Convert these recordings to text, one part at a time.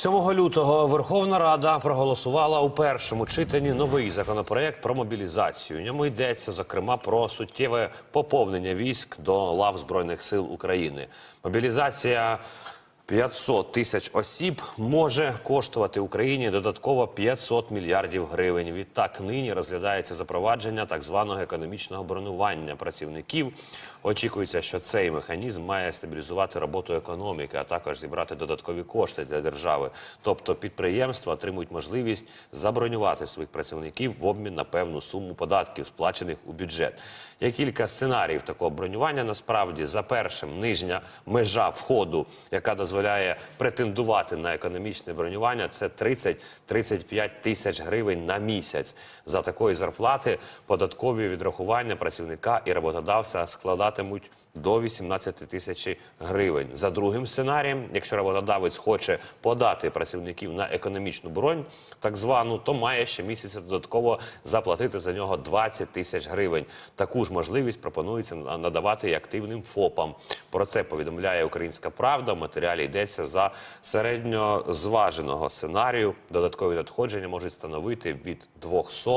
7 лютого Верховна Рада проголосувала у першому читанні новий законопроект про мобілізацію. У ньому йдеться зокрема про суттєве поповнення військ до лав збройних сил України. Мобілізація 500 тисяч осіб може коштувати Україні додатково 500 мільярдів гривень. Відтак нині розглядається запровадження так званого економічного бронювання працівників. Очікується, що цей механізм має стабілізувати роботу економіки, а також зібрати додаткові кошти для держави. Тобто підприємства отримують можливість забронювати своїх працівників в обмін на певну суму податків, сплачених у бюджет. Є кілька сценаріїв такого бронювання. Насправді, за першим нижня межа входу, яка дозволяє претендувати на економічне бронювання, це 30-35 тисяч гривень на місяць. За такої зарплати податкові відрахування працівника і роботодавця складатимуть до 18 тисяч гривень. За другим сценарієм, якщо роботодавець хоче подати працівників на економічну бронь, так звану, то має щомісяця додатково заплатити за нього 20 тисяч гривень. Таку ж можливість пропонується надавати і активним ФОПам. Про це повідомляє Українська Правда. В матеріалі йдеться за середньозваженого сценарію. Додаткові надходження можуть становити від 200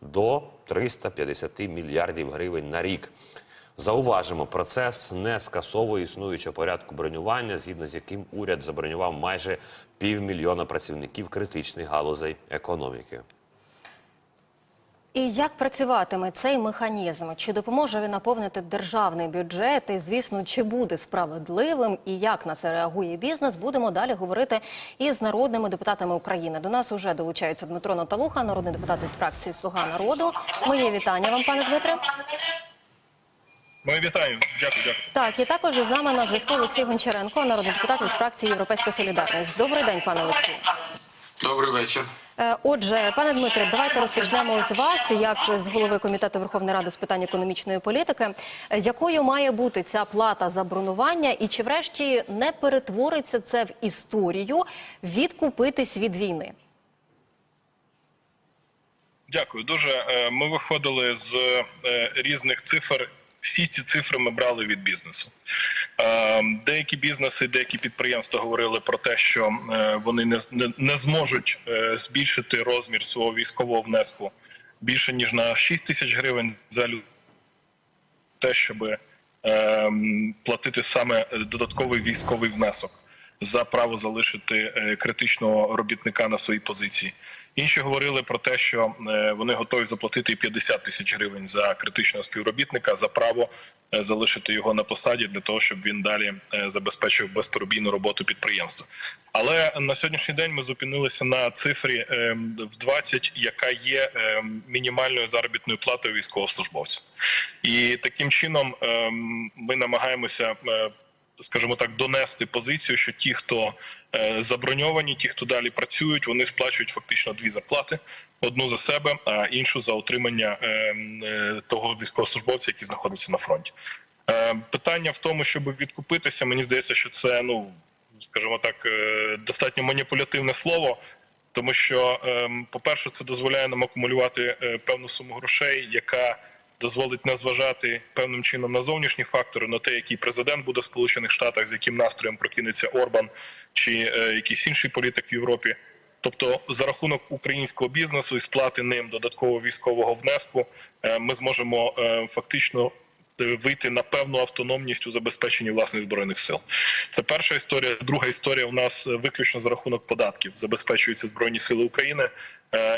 до 350 мільярдів гривень на рік. Зауважимо, процес не скасовує існуючого порядку бронювання, згідно з яким уряд забронював майже півмільйона працівників критичних галузей економіки. І як працюватиме цей механізм? Чи допоможе він наповнити державний бюджет? І звісно, чи буде справедливим і як на це реагує бізнес? Будемо далі говорити із народними депутатами України. До нас уже долучається Дмитро Наталуха, народний депутат від фракції Слуга народу. Моє вітання вам, пане Дмитре. Моє вітаю. Дякую, дякую. Так, і також з нами на зв'язку Олексій Гончаренко, народний депутат від фракції Європейська Солідарність. Добрий день, пане Олексію. Добрий вечір. Е, Отже, пане Дмитре, давайте розпочнемо з вас, як з голови комітету Верховної Ради з питань економічної політики. Е, Якою має бути ця плата за бронювання, і чи врешті не перетвориться це в історію відкупитись від війни? Дякую. Дуже Е, ми виходили з різних цифр. Всі ці цифри ми брали від бізнесу. Е, Деякі бізнеси, деякі підприємства говорили про те, що е, вони не, не, зможуть е, збільшити розмір свого військового внеску більше ніж на 6 тисяч гривень за те, щоб ем, платити саме додатковий військовий внесок за право залишити е, критичного робітника на своїй позиції. Інші говорили про те, що е, вони готові заплатити і 50 тисяч гривень за критичного співробітника за право е, залишити його на посаді для того, щоб він далі забезпечив безперебійну роботу підприємства. Але на сьогоднішній день ми зупинилися на цифрі в 20, яка є мінімальною заробітною платою військовослужбовця. І таким чином ем, ми намагаємося, скажімо так, донести позицію, що ті, хто е, заброньовані, ті, хто далі працюють, вони сплачують фактично дві зарплати: одну за себе, а іншу за отримання ем, е, того військовослужбовця, який знаходиться на фронті. Е, Питання в тому, щоб відкупитися, мені здається, що це ну скажімо так, е, достатньо маніпулятивне слово. Тому що, ем, по-перше, це дозволяє нам акумулювати е, певну суму грошей, яка дозволить не зважати певним чином на зовнішні фактори, на те, який президент буде в Сполучених Штатах, з яким настроєм прокинеться Орбан чи е, якийсь інший політик в Європі. Тобто, за рахунок українського бізнесу і сплати ним додаткового військового внеску, е, ми зможемо е, фактично вийти на певну автономність у забезпеченні власних збройних сил. Це перша історія. Друга історія у нас виключно за рахунок податків забезпечуються збройні сили України,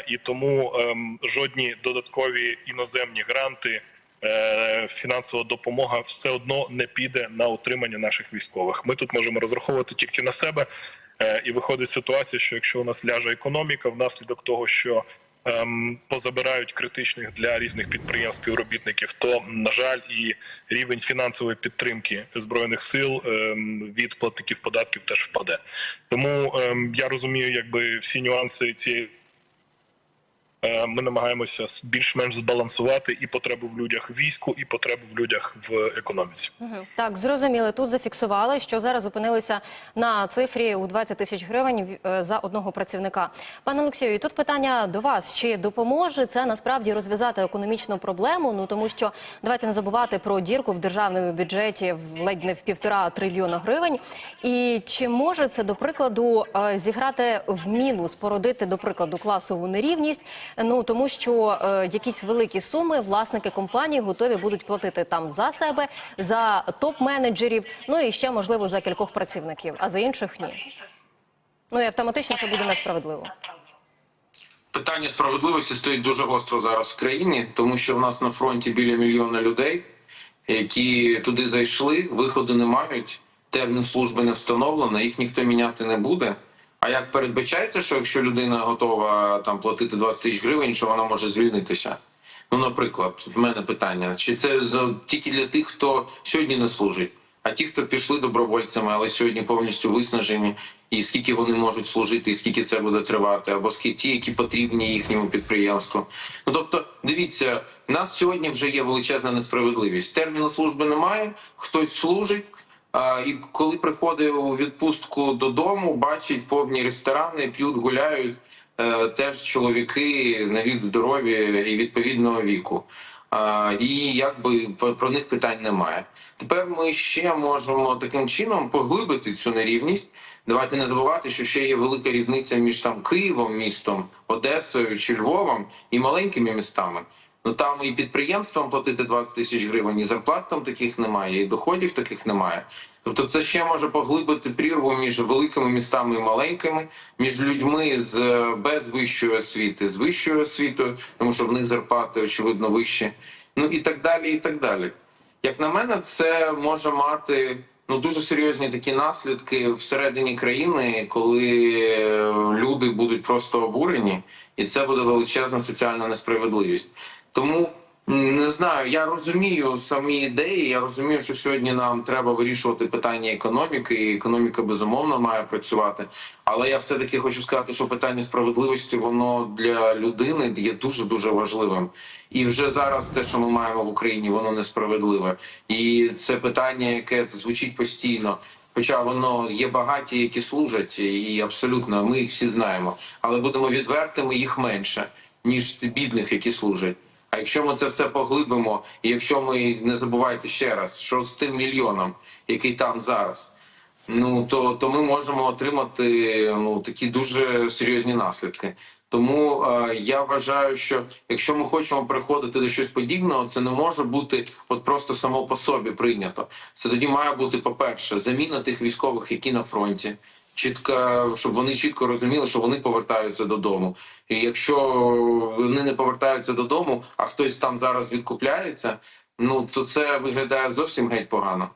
і тому ем, жодні додаткові іноземні гранти. е, Фінансова допомога все одно не піде на утримання наших військових. Ми тут можемо розраховувати тільки на себе, Е, і виходить ситуація, що якщо у нас ляже економіка, внаслідок того, що ем, позабирають критичних для різних підприємств співробітників, то на жаль, і рівень фінансової підтримки збройних сил ем, від платників податків теж впаде. Тому я розумію, якби всі нюанси цієї е, ми намагаємося більш-менш збалансувати і потребу в людях війську, і потребу в людях в економіці. Так, зрозуміли. Тут зафіксували, що зараз опинилися на цифрі у 20 тисяч гривень е, за одного працівника. Пане Олексію, і тут питання до вас: чи допоможе це насправді розв'язати економічну проблему? Ну тому що давайте не забувати про дірку в державному бюджеті в ледь не в півтора трильйона гривень. І чи може це до прикладу е, зіграти в мінус, породити до прикладу класову нерівність? Ну тому що е, якісь великі суми власники компанії готові будуть платити там за себе, за топ-менеджерів, ну і ще можливо за кількох працівників, а за інших ні. Ну і автоматично це буде несправедливо. Питання справедливості стоїть дуже гостро зараз в країні, тому що в нас на фронті біля мільйона людей, які туди зайшли, виходу не мають, термін служби не встановлено, їх ніхто міняти не буде. А як передбачається, що якщо людина готова там платити 20 тисяч гривень, що вона може звільнитися? Ну, наприклад, в мене питання: чи це тільки для тих, хто сьогодні не служить? А ті, хто пішли добровольцями, але сьогодні повністю виснажені, і скільки вони можуть служити, і скільки це буде тривати, або скільки ті, які потрібні їхньому підприємству. Ну тобто, дивіться, в нас сьогодні вже є величезна несправедливість. Терміну служби немає, хтось служить. І коли приходить у відпустку додому, бачить повні ресторани, п'ють, гуляють е, теж чоловіки на від здоров'я і відповідного віку. І якби про них питань немає. Тепер ми ще можемо таким чином поглибити цю нерівність. Давайте не забувати, що ще є велика різниця між там Києвом, містом, Одесою чи Львовом і маленькими містами. Ну там і підприємствам платити 20 тисяч гривень, і зарплат там таких немає, і доходів таких немає. Тобто, це ще може поглибити прірву між великими містами і маленькими, між людьми з е, без вищої освіти, з вищою освітою, тому що в них зарплати очевидно вищі. Ну і так далі, і так далі. Як на мене, це може мати ну дуже серйозні такі наслідки всередині країни, коли е, люди будуть просто обурені, і це буде величезна соціальна несправедливість. Тому не знаю, я розумію самі ідеї. Я розумію, що сьогодні нам треба вирішувати питання економіки, і економіка безумовно має працювати. Але я все таки хочу сказати, що питання справедливості воно для людини є дуже дуже важливим. І вже зараз те, що ми маємо в Україні, воно несправедливе. І це питання, яке звучить постійно. Хоча воно є багаті, які служать, і абсолютно ми їх всі знаємо. Але будемо відвертими, їх менше ніж бідних, які служать. А якщо ми це все поглибимо, і якщо ми не забувайте ще раз, що з тим мільйоном, який там зараз, ну то, то ми можемо отримати ну такі дуже серйозні наслідки. Тому е, я вважаю, що якщо ми хочемо приходити до щось подібного, це не може бути от просто само по собі прийнято. Це тоді має бути, по-перше, заміна тих військових, які на фронті. Чітко, щоб вони чітко розуміли, що вони повертаються додому. І якщо вони не повертаються додому, а хтось там зараз відкупляється, ну то це виглядає зовсім геть погано.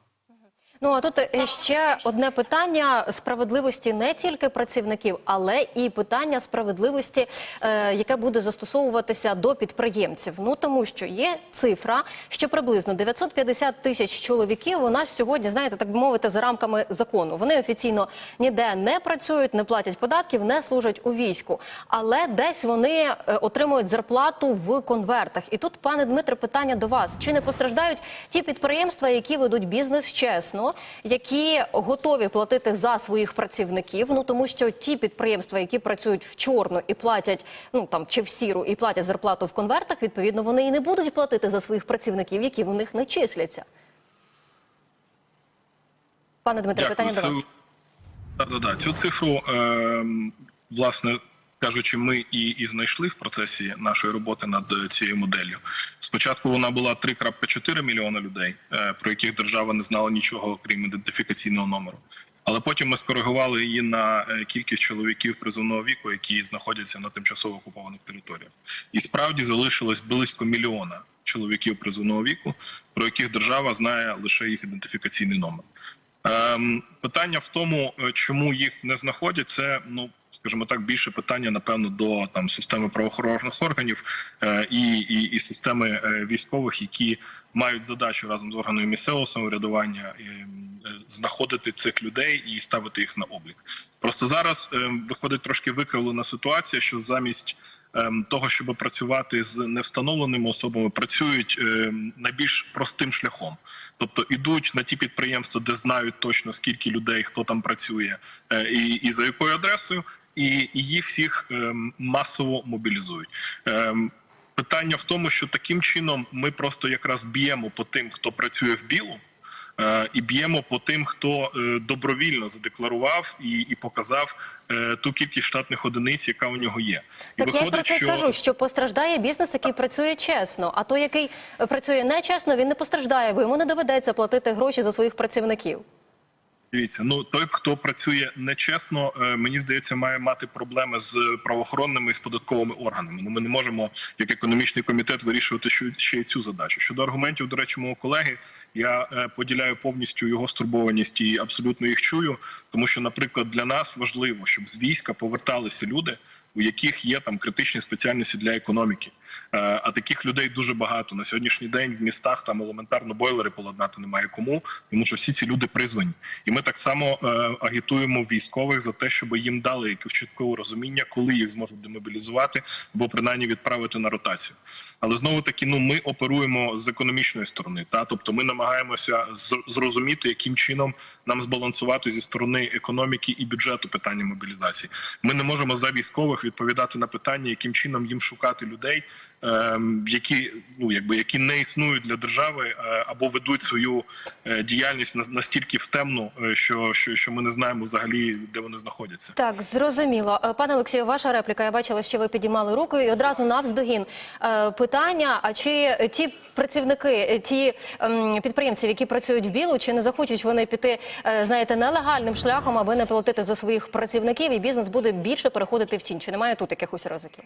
Ну а тут е, ще одне питання справедливості не тільки працівників, але і питання справедливості, е, яке буде застосовуватися до підприємців. Ну тому що є цифра, що приблизно 950 тисяч чоловіків. У нас сьогодні, знаєте, так би мовити, за рамками закону. Вони офіційно ніде не працюють, не платять податків, не служать у війську, але десь вони е, отримують зарплату в конвертах. І тут, пане Дмитре, питання до вас: чи не постраждають ті підприємства, які ведуть бізнес чесно? Які готові платити за своїх працівників. Ну тому що ті підприємства, які працюють в чорну і платять, ну там чи в сіру і платять зарплату в конвертах, відповідно, вони і не будуть платити за своїх працівників, які в них не числяться. Пане Дмитре, питання до вас. Да, да, да. Цю цифру, е, власне кажучи, ми і, і знайшли в процесі нашої роботи над цією моделлю. Спочатку вона була 3,4 мільйона людей, е, про яких держава не знала нічого, окрім ідентифікаційного номеру. Але потім ми скоригували її на е, кількість чоловіків призовного віку, які знаходяться на тимчасово окупованих територіях. І справді залишилось близько мільйона чоловіків призовного віку, про яких держава знає лише їх ідентифікаційний номер. Ем, питання в тому, е, чому їх не знаходять, це ну скажімо так, більше питання, напевно, до там системи правоохоронних органів е, і, і, і системи е, військових, які мають задачу разом з органами місцевого самоврядування е, е, знаходити цих людей і ставити їх на облік. Просто зараз е, виходить трошки викривлена ситуація, що замість того, щоб працювати з невстановленими особами, працюють найбільш простим шляхом, тобто ідуть на ті підприємства, де знають точно скільки людей, хто там працює, і, і за якою адресою, і, їх всіх масово мобілізують. Питання в тому, що таким чином ми просто якраз б'ємо по тим, хто працює в білу. е, І б'ємо по тим, хто е, добровільно задекларував і, і показав е, ту кількість штатних одиниць, яка у нього є. І Так я про це кажу, що постраждає бізнес, який працює чесно. А той, який працює нечесно, він не постраждає, бо йому не доведеться платити гроші за своїх працівників. Дивіться, ну той, хто працює нечесно, е, мені здається, має мати проблеми з правоохоронними і з податковими органами. Ну ми не можемо, як економічний комітет, вирішувати ще й цю задачу. Щодо аргументів, до речі, мого колеги, я е, поділяю повністю його стурбованість і абсолютно їх чую. Тому що, наприклад, для нас важливо, щоб з війська поверталися люди. У яких є там критичні спеціальності для економіки, Е, а таких людей дуже багато на сьогоднішній день в містах там елементарно бойлери поладнати немає кому, тому що всі ці люди призвані, і ми так само е, агітуємо військових за те, щоб їм дали якесь чіткове розуміння, коли їх зможуть демобілізувати, або принаймні відправити на ротацію. Але знову таки, ну ми оперуємо з економічної сторони, та тобто ми намагаємося зрозуміти, яким чином нам збалансувати зі сторони економіки і бюджету питання мобілізації. Ми не можемо за військових відповідати на питання, яким чином їм шукати людей, які ну якби які не існують для держави е, або ведуть свою е, діяльність на- настільки в темну, е, що, що, що ми не знаємо взагалі, де вони знаходяться. Так, зрозуміло. Пане Олексію, ваша репліка. Я бачила, що ви підіймали руку, і одразу навздогін питання: а чи ті працівники, ті ем, підприємці, які працюють в білу, чи не захочуть вони піти, знаєте, нелегальним шляхом, аби не платити за своїх працівників, і бізнес буде більше переходити в тінь? Чи немає тут якихось ризиків?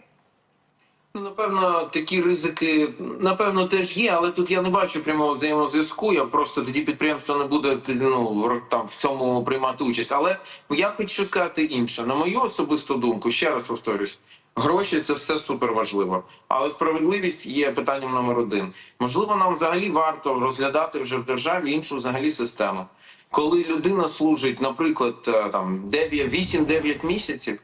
Ну, напевно, такі ризики, напевно, теж є, але тут я не бачу прямого взаємозв'язку. Я просто тоді підприємство не буде ну, там в цьому приймати участь. Але я хочу сказати інше. На мою особисту думку, ще раз повторюсь, гроші це все супер важливо. Але справедливість є питанням номер один. Можливо, нам взагалі варто розглядати вже в державі іншу взагалі систему. Коли людина служить, наприклад, е, там 9, 8-9 місяців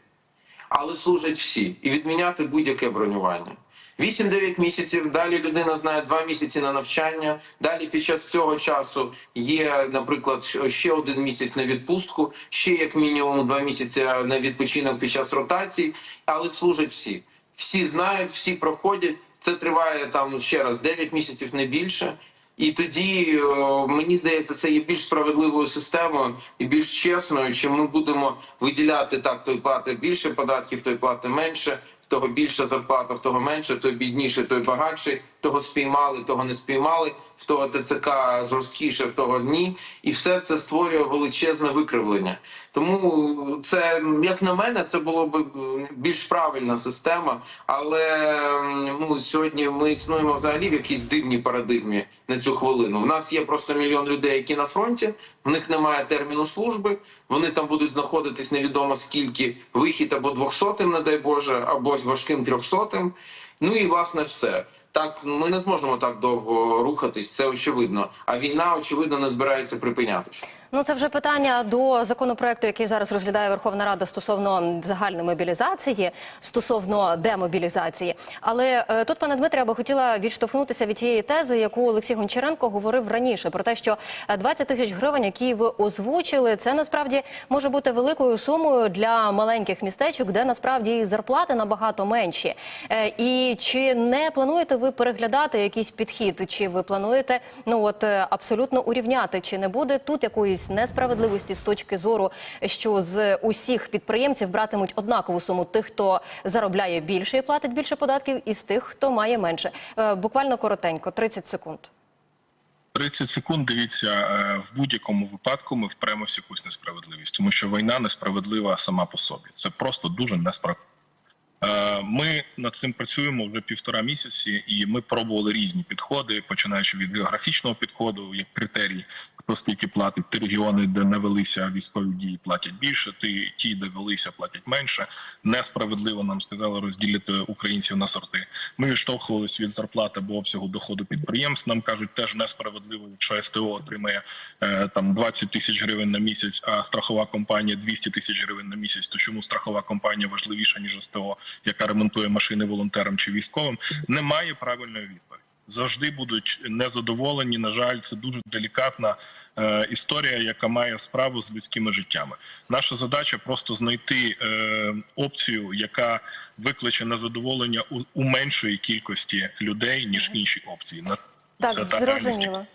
але служать всі і відміняти будь-яке бронювання. 8-9 місяців. Далі людина знає 2 місяці на навчання. Далі під час цього часу є, наприклад, ще один місяць на відпустку, ще як мінімум 2 місяці на відпочинок під час ротації, але служать всі. Всі знають, всі проходять. Це триває там ще раз 9 місяців, не більше. І тоді е, мені здається, це є більш справедливою системою і більш чесною, Чи ми будемо виділяти так, той плати більше податків, той плати менше, в того більша зарплата, в того менше, той бідніше, той багатший, того спіймали, того не спіймали, в того ТЦК жорсткіше, в того ні. І все це створює величезне викривлення. Тому це, як на мене, це було б більш правильна система. Але ну, сьогодні ми існуємо взагалі в якійсь дивній парадигмі на цю хвилину. В нас є просто мільйон людей, які на фронті, в них немає терміну служби. Вони там будуть знаходитись невідомо скільки вихід або двохсотим, не дай Боже, або важким трьохсотим. Ну і власне все. Так, ми не зможемо так довго рухатись, це очевидно. А війна, очевидно, не збирається припинятися. Ну, це вже питання до законопроекту, який зараз розглядає Верховна Рада стосовно загальної мобілізації, стосовно демобілізації. Але е, тут, пане Дмитре, я би хотіла відштовхнутися від тієї тези, яку Олексій Гончаренко говорив раніше, про те, що е, 20 тисяч гривень, які ви озвучили, це насправді може бути великою сумою для маленьких містечок, де насправді і зарплати набагато менші. Е, і чи не плануєте ви переглядати якийсь підхід? Чи ви плануєте ну от е, абсолютно урівняти? Чи не буде тут якоїсь несправедливості з точки зору, що з усіх підприємців братимуть однакову суму тих, хто заробляє більше і платить більше податків, і з тих, хто має менше? Е, Буквально коротенько, 30 секунд. 30 секунд. Дивіться, е, в будь-якому випадку ми впремося в якусь несправедливість, тому що війна несправедлива сама по собі. Це просто дуже несправедливо. Ми над цим працюємо вже півтора місяці, і ми пробували різні підходи, починаючи від географічного підходу, як критерій, хто скільки платить. Ті регіони, де не велися військові дії, платять більше. Ті, ті, де велися, платять менше. Несправедливо нам сказали розділити українців на сорти. Ми відштовхувалися від зарплати або обсягу доходу підприємств. Нам кажуть, теж несправедливо, якщо СТО отримає е, там 20 тисяч гривень на місяць, а страхова компанія 200 тисяч гривень на місяць. То чому страхова компанія важливіша ніж СТО, яка ремонтує машини волонтерам чи військовим? Немає правильної відповіді. Завжди будуть незадоволені. На жаль, це дуже делікатна е, історія, яка має справу з людськими життями. Наша задача просто знайти е, опцію, яка викличе незадоволення у, у меншої кількості людей ніж інші опції. На Так, зрозуміло.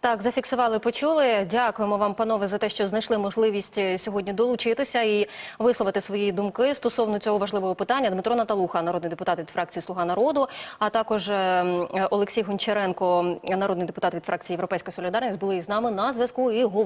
Так, зафіксували, почули. Дякуємо вам, панове, за те, що знайшли можливість е, сьогодні долучитися і висловити свої думки стосовно цього важливого питання. Дмитро Наталуха, народний депутат від фракції Слуга народу, а також е, Олексій Гончаренко, народний депутат від фракції Європейська Солідарність, були із нами на зв'язку і говорили.